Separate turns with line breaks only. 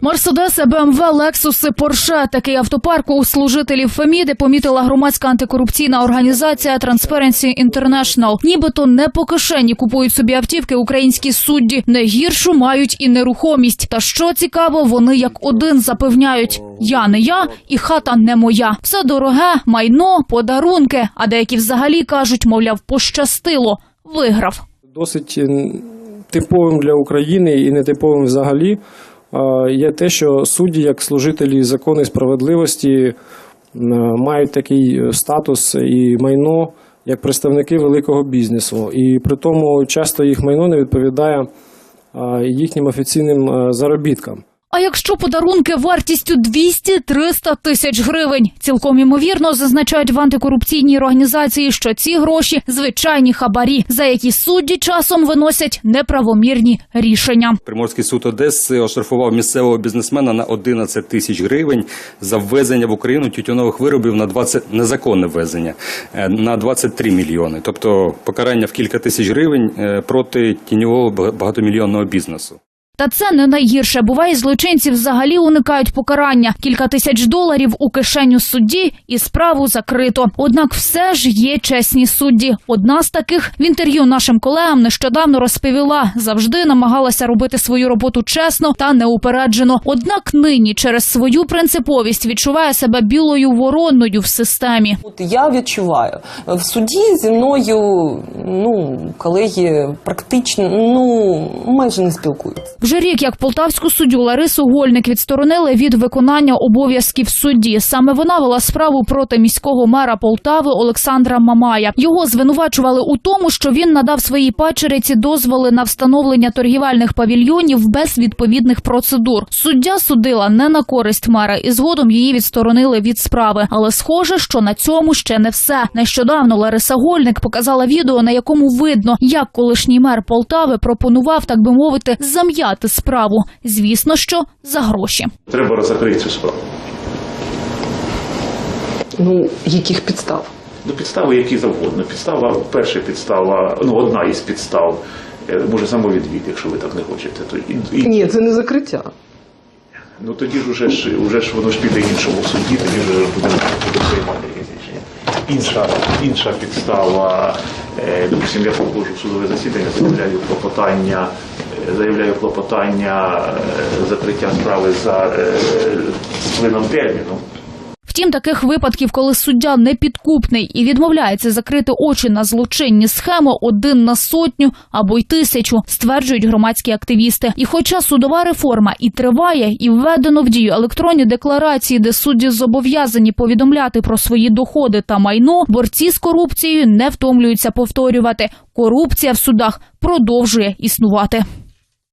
Мерседеси, БМВ, Лексуси, Порше. Такий автопарк у служителів Феміди помітила громадська антикорупційна організація Transparency International. Нібито не по кишені купують собі автівки українські судді. Не гіршу мають і нерухомість. Та що цікаво, вони як один запевняють: я не я і хата не моя. Все дороге, майно, подарунки. А деякі взагалі кажуть, мовляв, пощастило, виграв.
Досить типовим для України і нетиповим взагалі є те, що судді, як служителі закону і справедливості, мають такий е, статус і майно як представники великого бізнесу. І при тому часто їх майно не відповідає їхнім офіційним е, заробіткам.
А якщо подарунки вартістю 200-300 тисяч гривень, цілком імовірно зазначають в антикорупційній організації, що ці гроші звичайні хабарі, за які судді часом виносять неправомірні рішення.
Приморський суд Одеси оштрафував місцевого бізнесмена на 11 тисяч гривень за ввезення в Україну тютюнових виробів на 20 незаконне ввезення е, на 23 мільйони. Тобто покарання в кілька тисяч гривень е, проти тіньового багатомільйонного бізнесу.
Та це не найгірше. Буває, злочинці взагалі уникають покарання. Кілька тисяч доларів у кишеню судді і справу закрито. Однак все ж є чесні судді. Одна з таких в інтерв'ю нашим колегам нещодавно розповіла, завжди намагалася робити свою роботу чесно та неупереджено. Однак нині через свою принциповість відчуває себе білою вороною в системі.
От я відчуваю в суді зі мною ну колеги практично ну майже не спілкуються.
Вже рік як полтавську суддю Ларису Гольник відсторонили від виконання обов'язків судді. Саме вона вела справу проти міського мера Полтави Олександра Мамая. Його звинувачували у тому, що він надав своїй пачериці дозволи на встановлення торгівельних павільйонів без відповідних процедур. Суддя судила не на користь мера, і згодом її відсторонили від справи. Але схоже, що на цьому ще не все. Нещодавно Лариса Гольник показала відео, на якому видно, як колишній мер Полтави пропонував, так би мовити, зам'яти справу. Звісно, що за гроші.
Треба закрити цю справу.
Ну яких підстав?
Ну, підстави які завгодно. Підстава, перша підстава, ну одна із підстав, е, може самовідвід, якщо ви так не хочете. То і, і,
Ні, це не закриття.
ну тоді ж уже ж уже ж воно ж піде іншому суді, тоді вже будемо будемо приймати якесь рішення. Інша, інша підстава, е, допустим, я проходжу в судове засідання, заявляю клопотання, е, заявляю клопотання е, закриття справи за е, терміну.
Втім, таких випадків, коли суддя непідкупний і відмовляється закрити очі на злочинні схеми один на сотню або й тисячу, стверджують громадські активісти. І хоча судова реформа і триває, і введено в дію електронні декларації, де судді зобов'язані повідомляти про свої доходи та майно, борці з корупцією не втомлюються повторювати. Корупція в судах продовжує існувати.